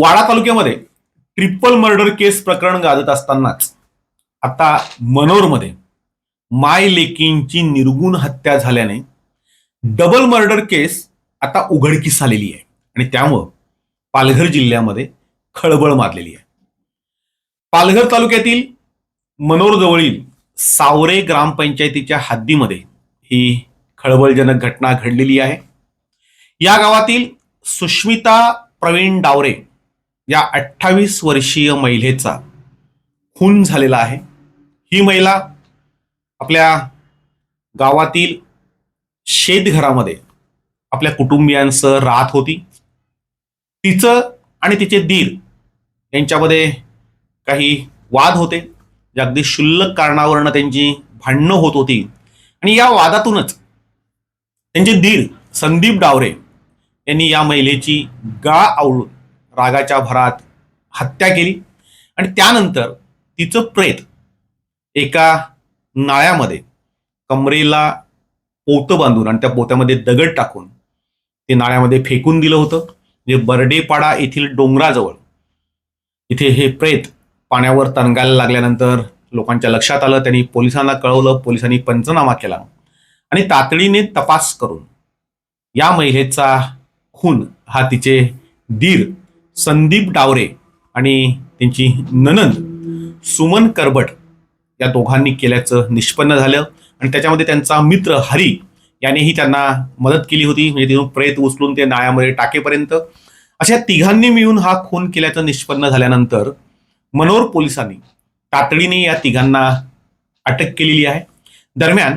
वाडा तालुक्यामध्ये triple murder केस प्रकरण गाजत असतानाच आता मनोरमध्ये माय लेकींची निर्गुण हत्या झाल्याने डबल मर्डर केस आता उघडकीस आलेली आहे. आणि त्यामुळं पालघर जिल्ह्यामध्ये खळबळ मारलेली आहे. पालघर तालुक्यातील मनोरजवळील सावरे ग्रामपंचायतीच्या हद्दीमध्ये ही खळबळजनक घटना घडलेली आहे. या गावातील सुष्मिता प्रवीण डावरे या अठ्ठावीस वर्षीय महिलेचा खून झालेला आहे. ही महिला आपल्या गावातील शेतघरामध्ये आपल्या कुटुंबियांसह राहत होती. तिचं आणि तिचे दीर यांच्यामध्ये काही वाद होते. जे अगदी क्षुल्लक कारणावरनं त्यांची भांडणं होत होती. आणि या वादातूनच त्यांचे दीर संदीप डावरे यांनी या महिलेची गाळ आवळून रागाच्या भरात हत्या केली. आणि त्यानंतर तिचं प्रेत एका नाळ्यामध्ये कमरेला पोतं बांधून आणि त्या पोत्यामध्ये दगड टाकून ते नाळ्यामध्ये फेकून दिलं होतं. जे बर्डेपाडा येथील डोंगराजवळ इथे हे प्रेत पाण्यावर तणगायला लागल्यानंतर लोकांच्या लक्षात आलं त्यांनी पोलिसांना कळवलं पोलिसांनी पंचनामा केला आणि तातडीने तपास करून या महिलेचा खून हा तिचे दीर संदीप डावरे आणि त्यांची ननंद सुमन करबट या दोघांनी केल्याचं निष्पन्न झालं. आणि त्याच्यामध्ये त्यांचा मित्र हरी यानेही त्यांना मदत केली होती. म्हणजे तिथून प्रेत उचलून ते नाळ्यामध्ये टाकेपर्यंत. अशा तिघांनी मिळून हा खून केल्याचं निष्पन्न झाल्यानंतर मनोर पोलिसांनी तातडीने या तिघांना अटक केलेली आहे. दरम्यान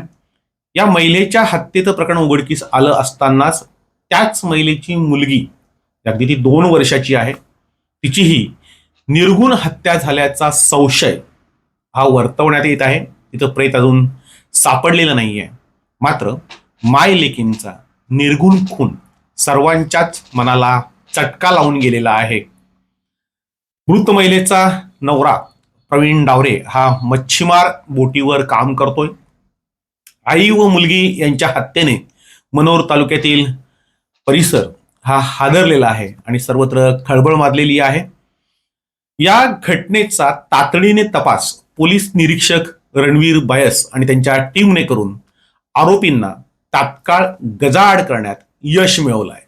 या महिलेच्या हत्येचं प्रकरण उघडकीस आलं असतानाच त्याच महिलेची मुलगी अगदी ती दोन वर्षाची आहे. तिचीही निर्गुण हत्या झाल्याचा संशय हा वर्तवण्यात येत आहे. तिथं प्रेत अजून सापडलेलं नाही आहे मात्र माय लेकींचा निर्गुण खून सर्वांच्याच मनाला चटका लावून गेलेला आहे. मृत महिलेचा नवरा प्रवीण डावरे हा मच्छीमार बोटीवर काम करतोय. आई व मुलगी यांच्या हत्येने मनोर तालुक्यातील परिसर हा हादरलेला आहे आणि सर्वत्र खळबळ माजलेली आहे. या घटनेचा तातडीने तपास पोलीस निरीक्षक रणवीर बायस आणि त्यांच्या टीमने करून आरोपींना तात्काळ गजाआड करण्यात यश मिळवलं आहे